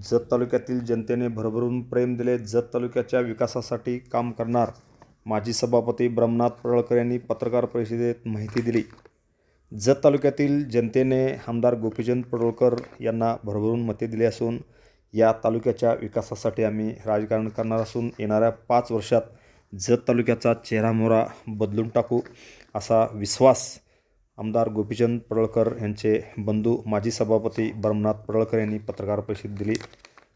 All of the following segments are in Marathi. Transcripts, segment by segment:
जत तालुक्यातील जनतेने भरभरून प्रेम दिले जत तालुक्याच्या विकासासाठी काम करणार. माजी सभापती ब्रह्मनाथ पडळकर यांनी पत्रकार परिषदेत माहिती दिली. जत तालुक्यातील जनतेने आमदार गोपीचंद पडळकर यांना भरभरून मते दिली असून या तालुक्याच्या विकासासाठी आम्ही राजकारण करणार असून येणाऱ्या पाच वर्षात जत तालुक्याचा चेहरामोहरा बदलून टाकू असा विश्वास आमदार गोपीचंद पडळकर यांचे बंधू माजी सभापती ब्रह्मनाथ पडळकर यांनी पत्रकार परिषद दिली.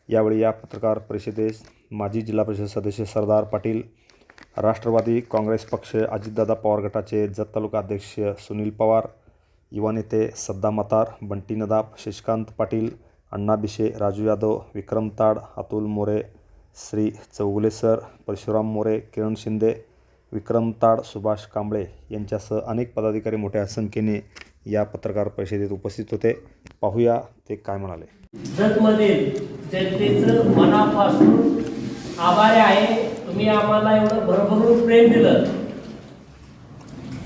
यावेळी या पत्रकार परिषदेस माजी जिल्हा परिषद सदस्य सरदार पाटील राष्ट्रवादी काँग्रेस पक्ष अजितदादा पवार गटाचे जत तालुका अध्यक्ष सुनील पवार युवा नेते सद्दाम मतार बंटी नदाब शशिकांत पाटील अण्णा बिशे राजू यादव विक्रम ताड अतुल मोरे श्री चौगुले सर परशुराम मोरे किरण शिंदे विक्रम ताड सुभाष कांबळे यांच्यासह अनेक पदाधिकारी मोठ्या संख्येने या पत्रकार परिषदेत उपस्थित होते. पाहूया ते काय म्हणाले. जगमधील जनतेचं मनापासून आभारी आहे. तुम्ही आम्हाला एवढं भरभरून प्रेम दिलं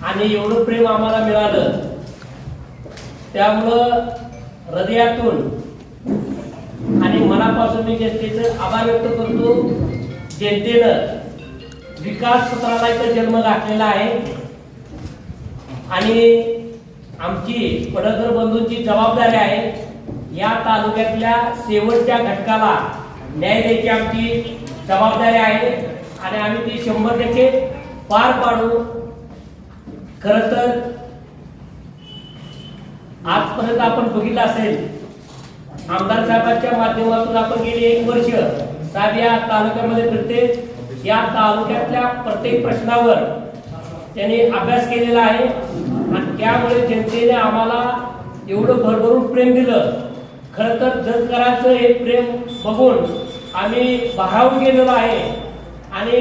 आणि एवढं प्रेम आम्हाला मिळालं. त्यामुळं हृदयातून आणि मनापासून मी जनतेचं आभार व्यक्त करतो. जनतेनं विकास सत्राला इथं जन्म घातलेला आहे. आणि आमची पडळकर बंधूंची जबाबदारी आहे या तालुक्यातल्या शेवटच्या घटकाला न्याय द्यायची आमची जबाबदारी आहे. आणि आम्ही ती शंभर टक्के पार पाडू. खर तर आजपर्यंत आपण बघितलं असेल आमदार साहेबांच्या माध्यमातून आपण गेली एक वर्ष साहेब या तालुक्यामध्ये प्रत्येक या तालुक्यातल्या प्रत्येक प्रश्नावर त्यांनी अभ्यास केलेला आहे. आणि त्यामुळे जनतेने आम्हाला एवढं भरभरून प्रेम दिलं. खरं तर जगकरांचं हे प्रेम बघून आम्ही भारावून गेलेलो आहे. आणि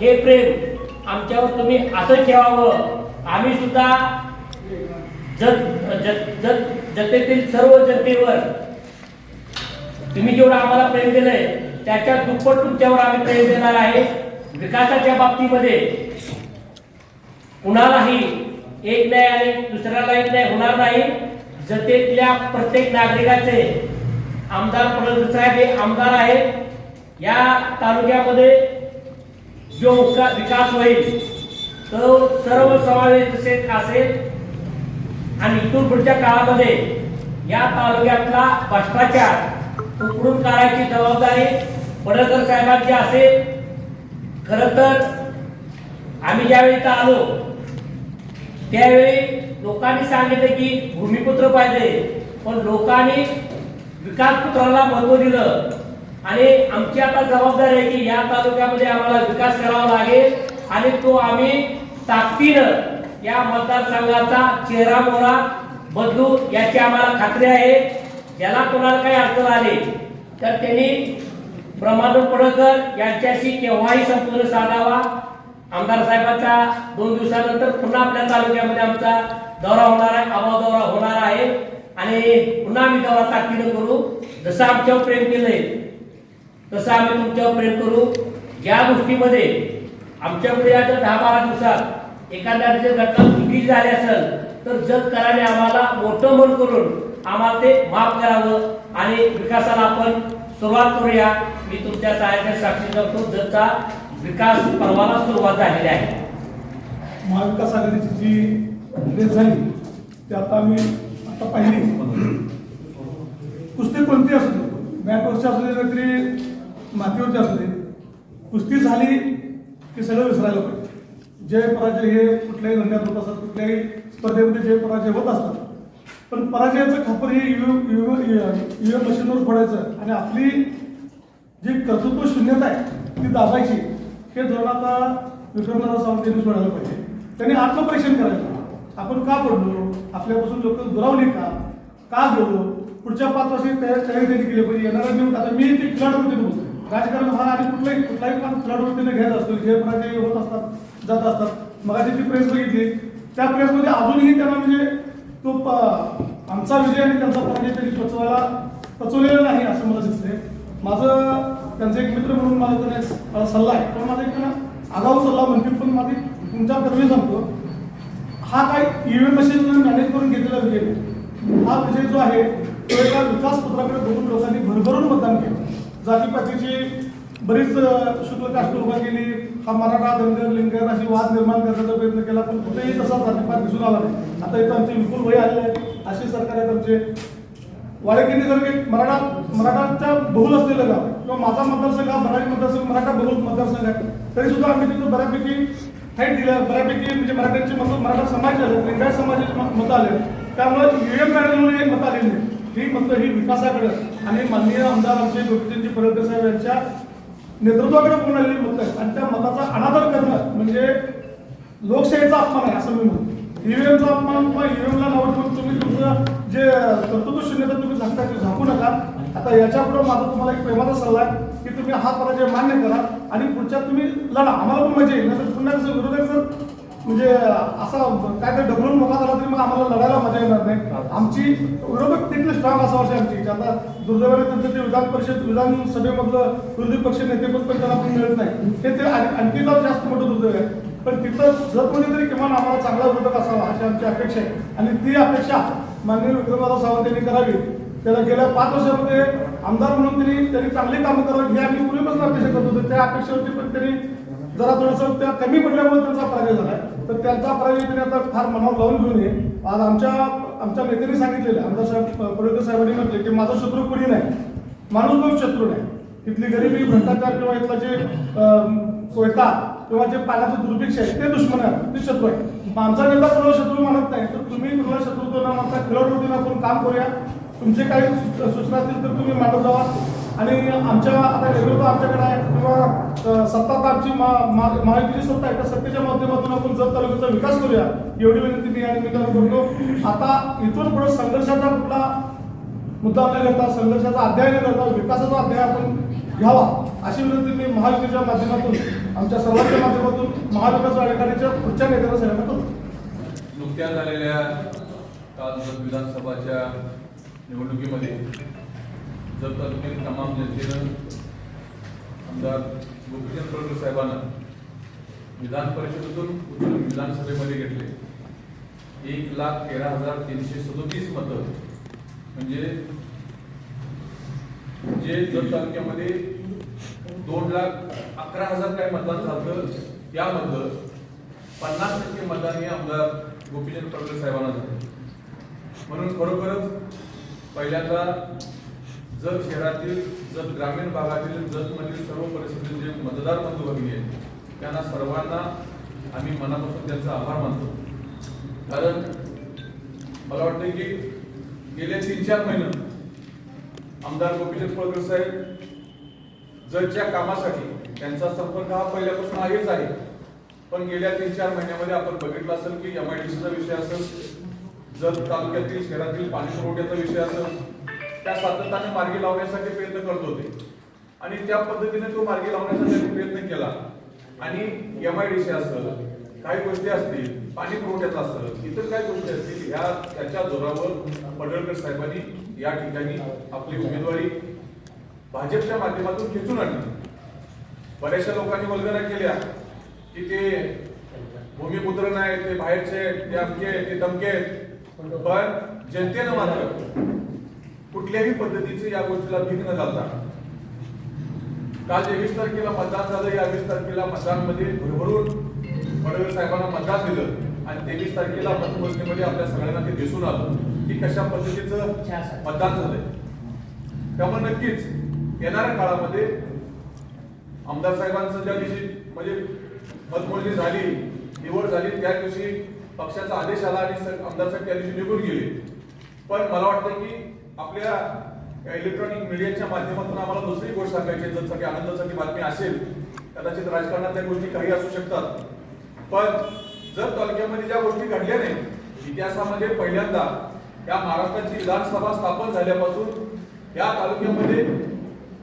हे प्रेम आमच्यावर तुम्ही असं ठेवावं. आम्ही सुद्धा जग जग जग जनतेतील सर्व जनतेवर तुम्ही जेवढं आम्हाला प्रेम दिलंय त्याच्या दुप्पट तुमच्यावर आम्ही प्रेम देणार आहे. विकासाच्या बाबतीमध्ये कुणालाही एक नाही आणि दुसऱ्याला एक नाही होणार नाही. जतेतल्या प्रत्येक नागरिकाचे आमदार पडळकर साहेब हे आमदार आहेत. या तालुक्यामध्ये जो विकास होईल तो सर्व समावेश असेल असेल. आणि इथून पुढच्या काळामध्ये या तालुक्यातला भ्रष्टाचार उकडून काढायची जबाबदारी पडळकर साहेबांची असेल. खर तर आम्ही ज्यावेळी इथं आलो त्यावेळी लोकांनी सांगितलं की भूमिपुत्र पाहिजे. पण लोकांनी विकास पुत्राला महत्त्व दिलं. आणि आमची आता जबाबदारी आहे की या तालुक्यामध्ये आम्हाला विकास करावा लागेल. आणि तो आम्ही ताकदीनं या मतदारसंघाचा चेहरा मोहरा बदलू याची आम्हाला खात्री आहे. ज्याला कोणाला काही अडचण आली तर त्यांनी प्रमाण पडळकर यांच्याशी केव्हाही संपूर्ण साधावा. आमदार साहेबांचा दोन दिवसानंतर पुन्हा आपल्या तालुक्यामध्ये आमचा दौरा होणार आहे आवा दौरा होणार आहे. आणि पुन्हा आम्ही दौरा ताकदीनं करू. जसं आमच्यावर प्रेम केलंय तसं आम्ही तुमच्यावर प्रेम करू. या गोष्टीमध्ये आमच्याकडे आता दहा बारा दिवसात एखाद्या जर घटना चुकीची झाली असेल तर जग कराने आम्हाला मोठं मन करून आम्हाला ते माफ करावं आणि विकासाला आपण सुरुवात करूया. मी तुमच्या सहाय्याच्या साक्षी करतो. ज्याचा विकास पर्वाला सुरुवात झालेली आहे. महाविकास आघाडीची जी डेट झाली ती आता आम्ही आता पाहिली. कुस्ती कोणती असू दे मॅटवरची असू दे तरी मातीवरची असू दे कुस्ती झाली की सगळं विसरायला पाहिजे. जय पराजय हे कुठल्याही धंद्यात होत असतात कुठल्याही स्पर्धेमध्ये जय पराजय होत असतात. पण पराजयाचं खापर हे ईव्हीएम मशीनवर फोडायचं आणि आपली जी कर्तृत्व शून्यता आहे ती दाबायची हे धोरण आता विक्रमदादा सावंत यांनी सोडायला पाहिजे. त्यांनी आत्मपरीक्षण करायचं. आपण का पडलो? आपल्यापासून लोक दुरावली का? का गेलो पुढच्या पाच वर्षी तयार तयारी त्यांनी केली पाहिजे. येणारा निवडून आता मी ते खिलाडूवृत्तीने बोलतो राजकारण हा आणि कुठलाही कुठलाही काम खिलाडूवृत्तीने घेत असतो. जे पराजय होत असतात जात असतात. मग ती प्रेस बघितली. त्या प्रेसमध्ये अजूनही त्यांना म्हणजे तो प- आमचा विजय आणि त्यांचा पराजय त्यांनी पचवायला पचवलेला नाही असं मला दिसते माझं त्यांचा एक मित्र म्हणून माझा त्यांना सल्ला आहे. पण माझा एक त्यांना आगाऊ सल्ला म्हणतील पण माझी तुमच्या कर्मी सांगतो. हा काय ईव्हीएम मशीन मॅनेज करून घेतलेला विजय हा विजय जो आहे तो एका विकास पत्राकडे बघून लोकांनी भरभरून मतदान केलं. जातीपातीची बरीच अं, शुक्ल उभा केली. हा मराठा धनगर लिंगर अशी वाद निर्माण करण्याचा प्रयत्न केला पण कुठेही तसा जातीपात दिसून आला नाही. आता इथं आमचे विपुल वय आले आहेत असे सरकार आहेत आमचे. वाडेकिंडी जर मराठा मराठाच्या बहुल असलेलं गाव. किंवा माझा मतदारसंघ हा मराठी मतदारसंघ मराठा बहुल मतदारसंघ आहे. तरी सुद्धा आम्ही तिथं बऱ्यापैकी फाईट दिलं. बऱ्यापैकी म्हणजे मराठ्यांचे मत मराठा समाज आले लिंगायत समाजाचे मत मतं आले त्यामुळे युएम पॅनलमध्ये एक मत आलेली नाही. ही मतं ही विकासाकडे आणि माननीय आमदार आमचे गोपीचंदजी पडळकर साहेब यांच्या नेतृत्वाकडे पूर्ण आलेली मतं आहेत. आणि त्या मताचा अनादर करणं म्हणजे लोकशाहीचा अपमान आहे असं मी म्हणतो. ईव्हीएमचा अपमान किंवा ईव्हीएमला नाव ठेवून तुम्ही तुमचं जे कर्तृत्व शून्यता तुम्ही झाकता ते झाकू नका. आता याच्यापुढे माझा तुम्हाला एक प्रेमाचा सल्ला आहे की तुम्ही हा पराजय मान्य करा आणि पुढच्या तुम्ही लढा. आम्हाला पण मजा येईल. पुन्हा कसं विरोधक जर म्हणजे असा काय तर ढकलून मोठा झाला तरी मग आम्हाला लढायला मजा येणार नाही. आमची विरोधक तिथले स्ट्रॉंग असावं आमची इच्छा. आता दुर्दैवाने त्यांचं ते विधान परिषद विधानसभेमधलं विरोधी पक्ष नेतेपद पण त्यांना पण मिळत नाही. हे ते आणखी जास्त मोठं दुर्दैव आहे. पण तिथं जर कोणीतरी किमान आम्हाला चांगला विरोधक असावा अशी आमची अपेक्षा आहे. आणि ती अपेक्षा माननीय विक्रमदादा सावंत यांनी करावी. त्याला गेल्या पाच वर्षामध्ये आमदार म्हणून त्यांनी त्यांनी चांगली कामं करावी ही आम्ही पूर्वीपासून अपेक्षा करत होतो. त्या अपेक्षेवरती पण त्यांनी जरा थोडंसं त्या कमी पडल्यामुळे त्यांचा पराजय झाला तर त्यांचा पराजय त्यांनी आता फार मनावर लावून घेऊन ये. आज आमच्या आमच्या नेत्यांनी सांगितलेलं आमदार साहेब पडळकर साहेबांनी म्हटले की माझा शत्रू कोणी नाही माणूस पण शत्रू नाही. इथली गरिबी भ्रष्टाचार किंवा इथला जे अं, कोयता किंवा जे पाण्याचं दुर्भिक्ष आहे ते दुश्मन आहे ते शत्रू आहे. आमचा नेता कोणाला शत्रू म्हणत नाही? तर तुम्ही कुणाला शत्रू न मानता खेळवडून आपण काम करूया. तुमचे काही सूचना असतील तर तुम्ही मांडत जावा. आणि आमच्या आता नेतृत्व आमच्याकडे आहे. किंवा सत्ता आमची मा- मा- महायुतीची सत्ता आहे. त्या सत्तेच्या माध्यमातून आपण जत तालुक्याचा विकास करूया. एवढी विनंती मी या निमित्तानं करतो. आता इथून पुढे संघर्षाचा कुठला मुद्दा न करता संघर्षाचा अध्याय न करता विकासाचा अध्याय आपण घ्यावा. अशी विनंती मी महायुतीच्या माध्यमातून आमच्या सर्वांच्या माध्यमातून महाविकास आघाडीच्या पुढच्या नेत्याला सगळ्यांना करतो नुकत्याच झालेल्या काल विधानसभाच्या निवडणुकीमध्ये जर तालुक्यातील तमाम जनतेनं आमदार गोपीचंद पडळकर साहेबांना विधान परिषदेतून उचलून विधानसभेमध्ये घेतले. एक लाख तेरा हजार तीनशे सदोतीस मतं. म्हणजे जे जत तालुक्यामध्ये दोन लाख अकरा हजार काय मतदान झालं त्यामधलं पन्नास टक्के मतदान हे आमदार गोपीचंद पडकर साहेबांना झालं. म्हणून खरोखरच पहिल्यांदा जत शहरातील जत ग्रामीण भागातील जतमधील सर्व परिस्थितीतील जे मतदार बंधू भगिनी आहेत त्यांना सर्वांना आम्ही मनापासून त्यांचा आभार मानतो. कारण मला वाटतं की गेले तीन चार महिने आमदार गोपीचंद पडळकर साहेब जजच्या कामासाठी त्यांचा संपर्क हा पहिल्यापासून आहेच आहे. पण गेल्या तीन चार महिन्यामध्ये आपण बघितलं असेल की एम आय डीचा विषय असेल जत तालुक्यातील शहरातील पाणी पुरवठ्याचा विषय असेल त्या सातत्याने मार्गी लावण्यासाठी प्रयत्न करत होते. आणि त्या पद्धतीने तो मार्गी लावण्यासाठी प्रयत्न केला. आणि एम आय डी असेल काही गोष्टी असतील पाणी पुरवठ्याचा असेल इतर काही गोष्टी असतील ह्या त्याच्या जोरावर पडळकर साहेबांनी या ठिकाणी आपली उमेदवारी भाजपच्या माध्यमातून खेचून आणली. बऱ्याचशा लोकांनी वल्गना केल्या की ते भूमिपुत्र नाही ते बाहेरचे ते अमके ते आहेत. पण जनतेनं मात्र कुठल्याही पद्धतीचे या गोष्टीला भीक न घालता काल तेवीस तारखेला मतदान झालं या वीस तारखेला मतदानमध्ये भरभरून फडणवीस साहेबांना मतदान दिलं आणि तेवीस तारखेला मतमोजणीमध्ये आपल्या सगळ्यांना ते दिसून आलं की कशा पद्धतीचं मतदान झालंय. त्यामुळे नक्कीच येणाऱ्या काळामध्ये आमदार साहेबांचं ज्या दिवशी म्हणजे मतमोजणी झाली निवड झाली त्या दिवशी पक्षाचा आदेश आला आणि आमदार साहेब त्या दिवशी निघून गेले. पण मला वाटतं की आपल्या इलेक्ट्रॉनिक मीडियाच्या माध्यमातून आम्हाला दुसरी गोष्ट सांगायची जर सगळी आनंदासाठी बातमी असेल कदाचित राजकारणात त्या गोष्टी काही असू शकतात. पण जर तालुक्यामध्ये ज्या गोष्टी घडल्या नाही इतिहासामध्ये पहिल्यांदा या महाराष्ट्राची विधानसभा स्थापन झाल्यापासून या तालुक्यामध्ये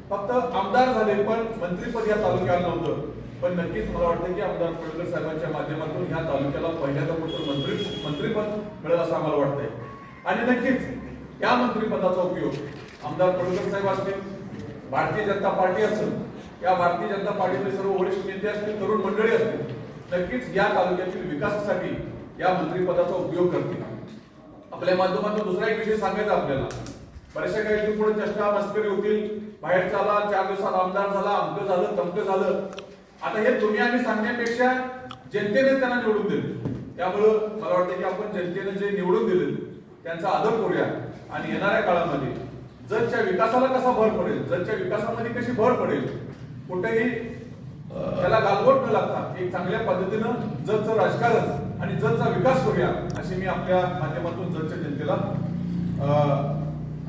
फक्त आमदार झाले पण मंत्रीपद या तालुक्याला नव्हतं. पण नक्कीच मला वाटतं की आमदार पडळकर साहेबांच्या माध्यमातून ह्या तालुक्याला पहिल्यांदा कुठं मंत्री मंत्रीपद मिळेल असं आम्हाला वाटतंय. आणि नक्कीच या मंत्रिपदाचा उपयोग आमदार पडळकर साहेब असतील भारतीय जनता पार्टी असेल या भारतीय जनता पार्टीचे सर्व वरिष्ठ नेते असतील तरुण मंडळी असतील नक्कीच या तालुक्यातील विकासासाठी या मंत्रिपदाचा उपयोग करतील. आपल्या माध्यमातून दुसरा एक विषय सांगायचा आपल्याला. बऱ्याचशा काही इथून पुढे चष्टा मस्करी होतील. बाहेर चाला चार दिवसात आमदार झाला अमकं झालं तमकं झालं. आता हे तुम्ही आम्ही सांगण्यापेक्षा जनतेने त्यांना निवडून दिले. त्यामुळं मला वाटतं की आपण जनतेने जे निवडून दिले त्यांचा आदर करूया. आणि येणाऱ्या काळामध्ये जतच्या विकासाला कसा भर पडेल जतच्या विकासामध्ये कशी भर पडेल कुठेही त्याला गालबोट न लागता एक चांगल्या पद्धतीनं जतचं राजकारण आणि जतचा विकास करूया अशी मी आपल्या माध्यमातून जतच्या जनतेला